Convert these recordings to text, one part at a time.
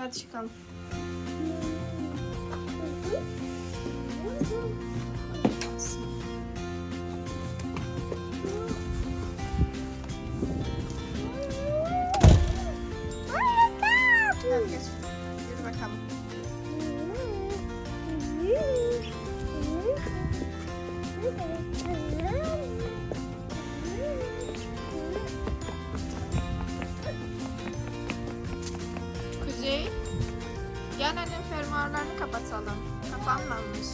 Hadi çıkalım. Gel fermuarlarını kapatalım. Kapanmamış.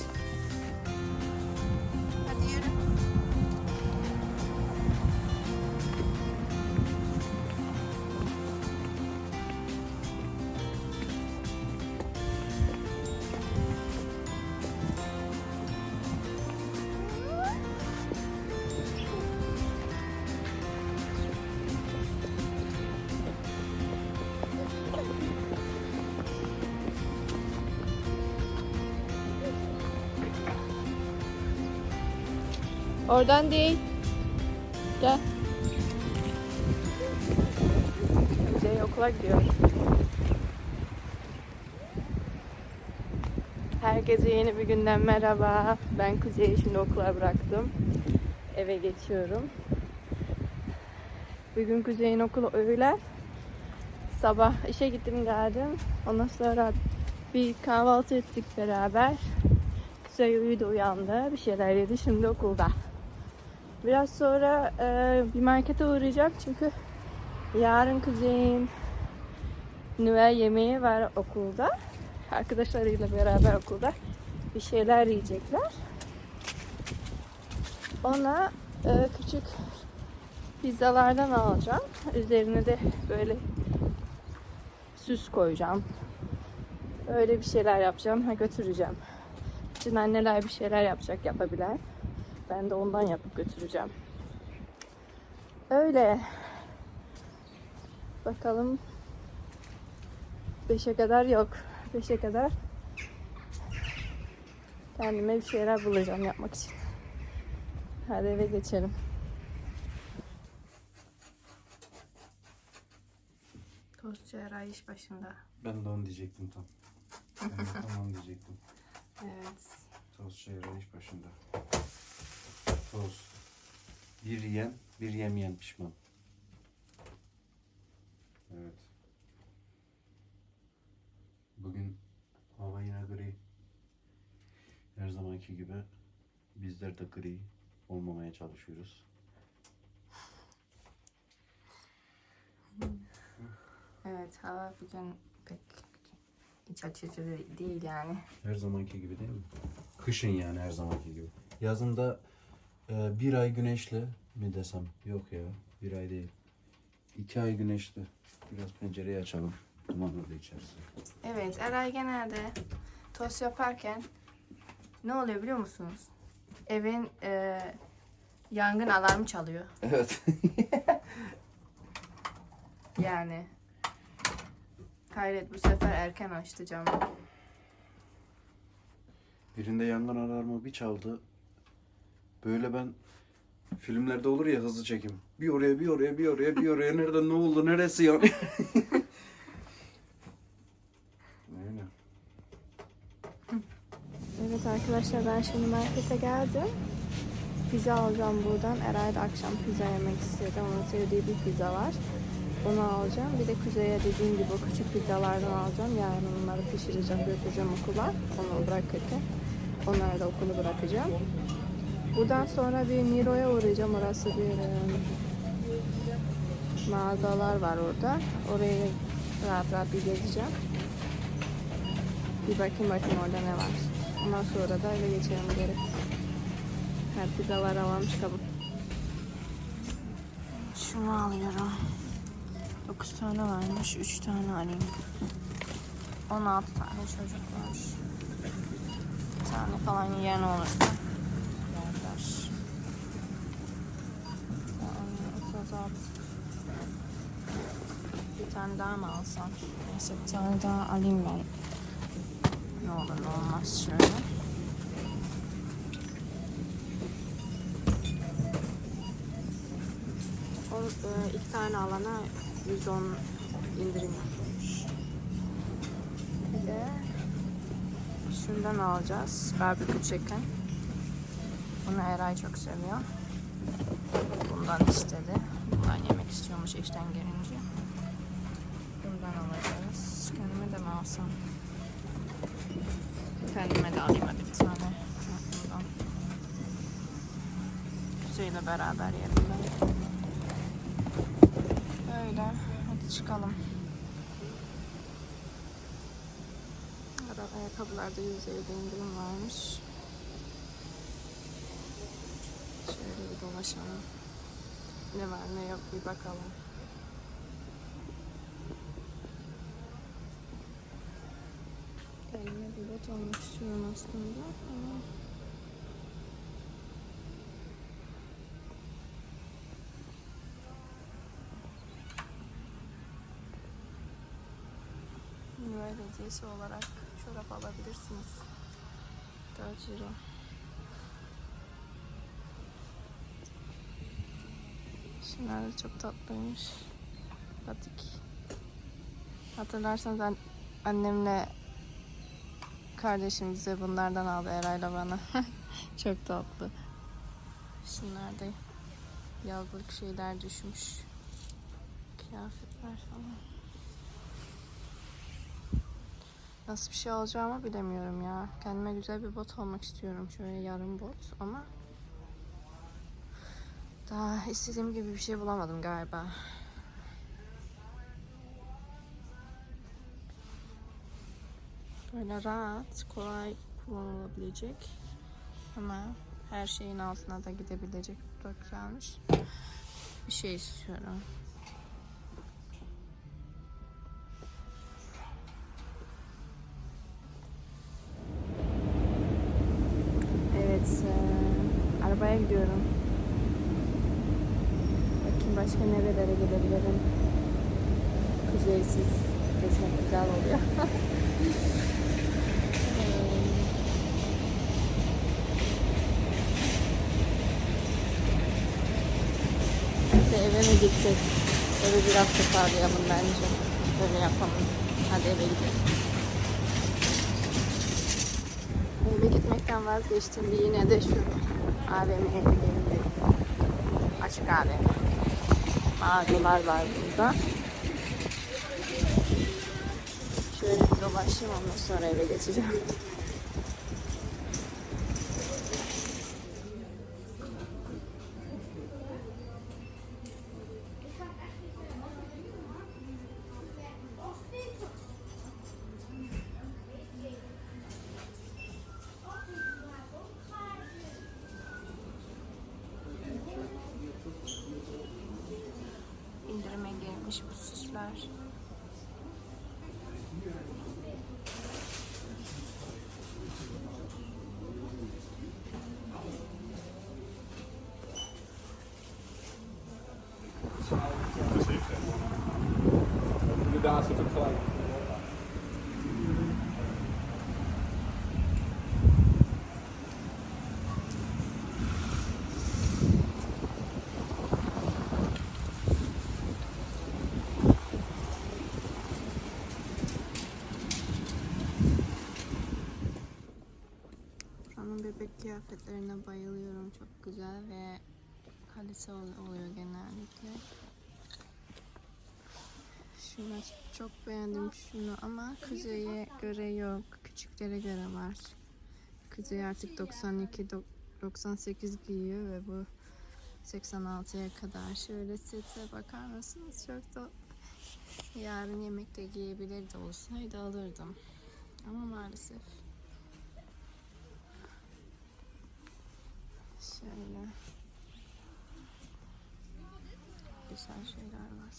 Oradan değil. Gel. Kuzey okula gidiyor. Herkese yeni bir günden merhaba. Ben Kuzey'i şimdi okula bıraktım. Eve geçiyorum. Bugün Kuzey'in okulu öğlen. Sabah işe gittim geldim. Ondan sonra bir kahvaltı ettik beraber. Kuzey uyudu uyandı. Bir şeyler yedi. Şimdi okulda. Biraz sonra e, bir markete uğrayacağım çünkü yarın Kuzey'in Noel yemeği var okulda. Arkadaşlarıyla beraber okulda bir şeyler yiyecekler. Ona e, küçük pizzalardan alacağım. Üzerine de böyle süs koyacağım. Öyle bir şeyler yapacağım. Ha götüreceğim. Şimdi anneler bir şeyler yapacak yapabilen. Ben de ondan yapıp götüreceğim. Öyle. Bakalım. 5'e kadar yok. 5'e kadar kendime bir şeyler bulacağım yapmak için. Hadi eve geçelim. Tostçu Eray iş başında. Ben de onu diyecektim tam. Ben de tam onu diyecektim. Evet. Toz çeyreği iş başında. Toz. Bir yiyen, bir yemeyen pişman. Evet. Bugün hava yine gri. Her zamanki gibi bizler de gri olmamaya çalışıyoruz. Evet hava bugün pek iç açıcı değil yani. Her zamanki gibi değil mi? Kışın yani her zamanki gibi. Yazında e, bir ay güneşli mi desem? Yok ya bir ay değil. İki ay güneşli. Biraz pencereyi açalım. Duman orada içerisi. Evet Eray genelde tost yaparken ne oluyor biliyor musunuz? Evin e, yangın alarmı çalıyor. Evet. Yani. Hayret bu sefer erken açtı camı. Birinde yangın alarmı bir çaldı. Böyle ben filmlerde olur ya hızlı çekim. Bir oraya bir oraya bir oraya bir oraya nereden ne oldu neresi ya? Öyle. Evet arkadaşlar ben şimdi markete geldim. Pizza alacağım buradan. Eray da akşam pizza yemek istedi. Onun sevdiği bir pizza var. Onu alacağım. Bir de Kuzey'e dediğim gibi o küçük pizzalardan alacağım. Yarın onları pişireceğim, götüreceğim okula. Onu bırakırken. Onları da okulu bırakacağım. Buradan sonra bir Miro'ya uğrayacağım. Orası bir e, mağazalar var orada. Oraya rahat rahat bir gezeceğim. Bir bakayım bakayım orada ne var. Ondan sonra da eve geçelim geri. Her pizzalar alalım çıkalım. Şunu alıyorum. 9 tane varmış. 3 tane alayım. 16 tane çocuk var. Bir tane falan yiyen olursa. Yerler. Yani 36. Bir tane daha mı alsam? Neyse bir tane daha alayım ben. Ne olur ne olmaz şöyle. O, e, iki tane alana 110 indirim yapılmış. Şundan alacağız. Barbecue chicken. Bunu Eray çok seviyor. Bundan istedi. Bundan yemek istiyormuş işten gelince. Bundan alacağız. Kendime de mi alsam? Kendime de alayım hadi bir tane. Bundan. Kuzey'le beraber yerim ben. Öyle. Hadi çıkalım. Ayakkabılarda 150 indirim varmış. Şöyle bir dolaşalım. Ne var ne yok bir bakalım. Kendime bir almak istiyorum aslında ama Üniversite hediyesi olarak çorap alabilirsiniz. 4 euro. Şunlar da çok tatlıymış. Batik. Hatırlarsanız an- annemle kardeşim bize bunlardan aldı Eray'la bana. çok tatlı. Şunlar da yazlık şeyler düşmüş. Kıyafetler falan. Nasıl bir şey alacağımı bilemiyorum ya. Kendime güzel bir bot almak istiyorum. Şöyle yarım bot ama daha istediğim gibi bir şey bulamadım galiba. Böyle rahat, kolay kullanılabilecek ama her şeyin altına da gidebilecek çok güzelmiş. Bir şey istiyorum. Evet, eee, arabaya gidiyorum. Bakayım başka nerelere gidebilirim. Kuzeysiz gezmek güzel oluyor. Eve mi gitsek? Eve biraz toparlayalım bence. Böyle yapalım. Hadi eve gidelim. Eve gitmekten vazgeçtim. Yine de şu AVM'ye gidelim dedim. Açık AVM. Mağazalar var burada. Şöyle bir dolaşayım ondan sonra eve geçeceğim. İndirime girmiş bu süsler. Bebek kıyafetlerine bayılıyorum. Çok güzel ve kalite ol- oluyor genellikle. Şunu çok beğendim şunu ama kuzeye göre yok. Küçüklere göre var. Kuzey artık 92 dok- 98 giyiyor ve bu 86'ya kadar. Şöyle sete bakar mısınız? Çok da yarın yemekte giyebilirdi olsaydı alırdım. Ama maalesef Şöyle. Güzel şeyler var.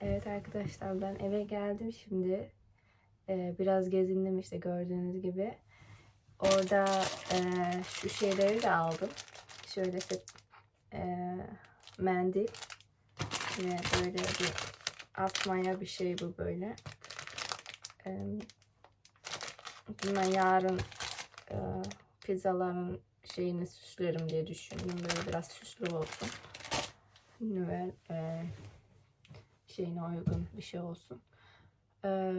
Evet arkadaşlar ben eve geldim şimdi. Ee, biraz gezindim işte gördüğünüz gibi. Orada e, şu şeyleri de aldım. Şöyle e, mendil ve böyle bir asmaya bir şey bu böyle. E, Bundan yarın e, pizzaların şeyini süslerim diye düşündüm. Böyle biraz süslü olsun. Noel e, şeyine uygun bir şey olsun. Ee,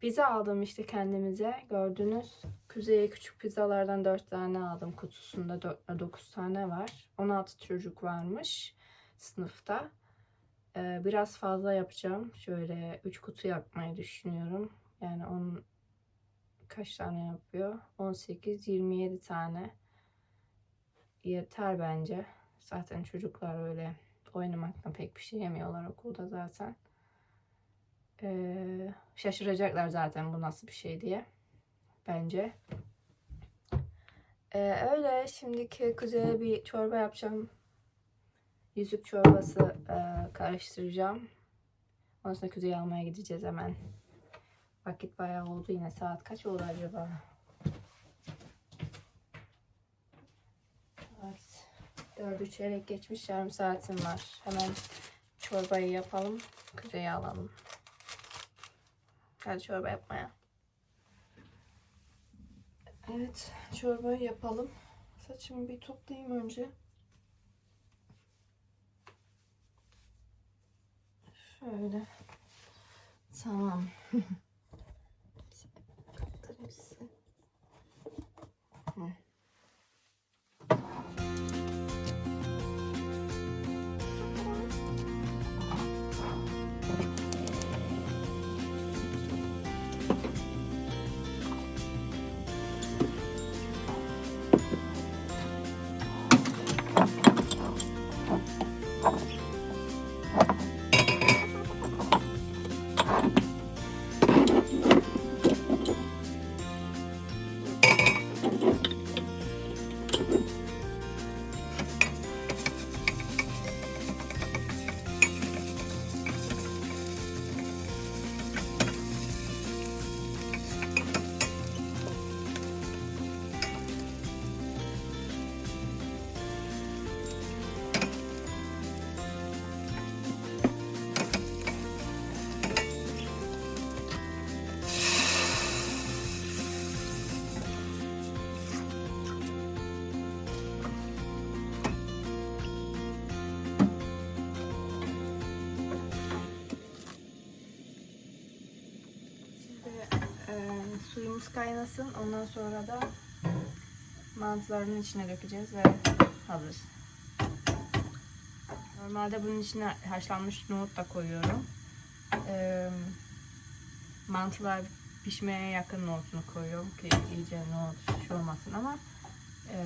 pizza aldım işte kendimize. Gördünüz. Kuzey'e küçük pizzalardan 4 tane aldım. Kutusunda 9 tane var. 16 çocuk varmış sınıfta. Ee, biraz fazla yapacağım. Şöyle 3 kutu yapmayı düşünüyorum. Yani 10 kaç tane yapıyor? 18, 27 tane. Yeter bence. Zaten çocuklar öyle oynamaktan pek bir şey yemiyorlar okulda zaten. Ee, şaşıracaklar zaten bu nasıl bir şey diye. Bence. Ee, öyle şimdiki kuzeye bir çorba yapacağım. Yüzük çorbası e, karıştıracağım. Ondan sonra kuzeyi almaya gideceğiz hemen. Vakit bayağı oldu yine. Saat kaç oldu acaba? Evet. Dördü çeyrek geçmiş. Yarım saatim var. Hemen çorbayı yapalım. Kuzeyi alalım. Hadi çorba yapmaya. Evet. Çorbayı yapalım. Saçımı bir toplayayım önce. Şöyle. Tamam. suyumuz kaynasın. Ondan sonra da mantılarının içine dökeceğiz ve hazır. Normalde bunun içine haşlanmış nohut da koyuyorum. E, mantılar pişmeye yakın nohutunu koyuyorum ki iyice nohut şey olmasın ama e,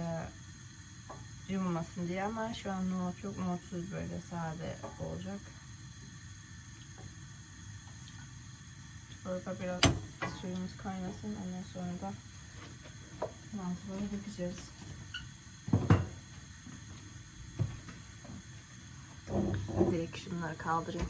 yumulmasın diye ama şu an nohut çok nohutsuz böyle sade olacak. Çorba biraz suyumuz kaynasın. Ondan sonra da mantıları dökeceğiz. Direkt şunları kaldırayım.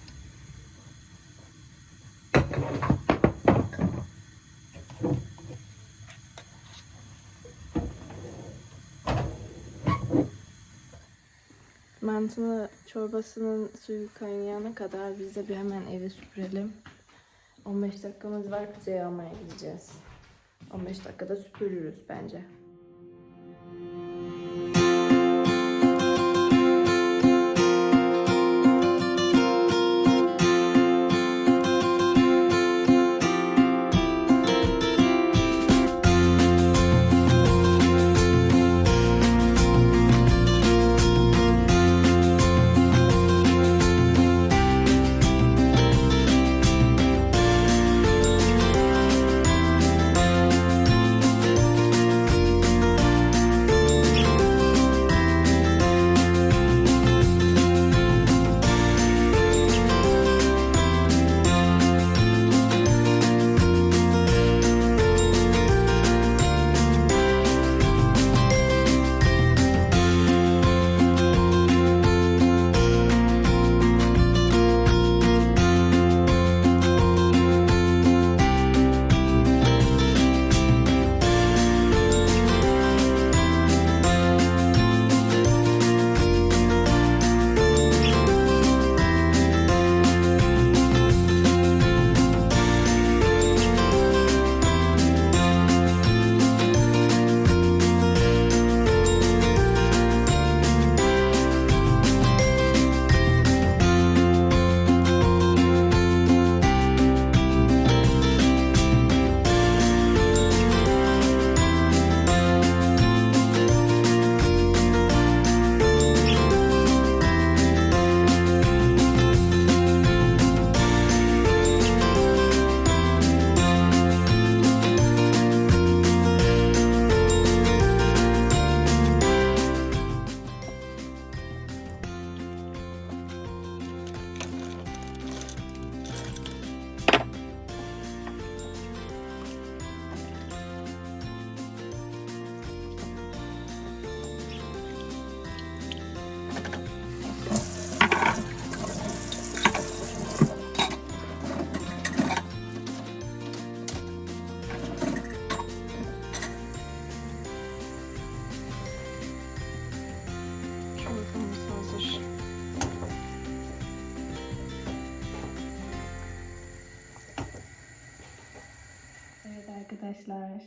Mantılı çorbasının suyu kaynayana kadar biz de bir hemen evi süpürelim. 15 dakikamız var kuzey almaya gideceğiz. 15 dakikada süpürürüz bence. Arkadaşlar.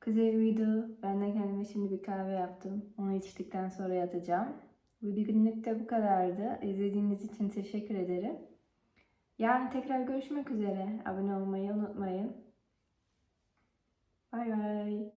Kuzey uyudu. Ben de kendime şimdi bir kahve yaptım. Onu içtikten sonra yatacağım. Bu günlük de bu kadardı. İzlediğiniz için teşekkür ederim. Yarın tekrar görüşmek üzere. Abone olmayı unutmayın. Bay bay.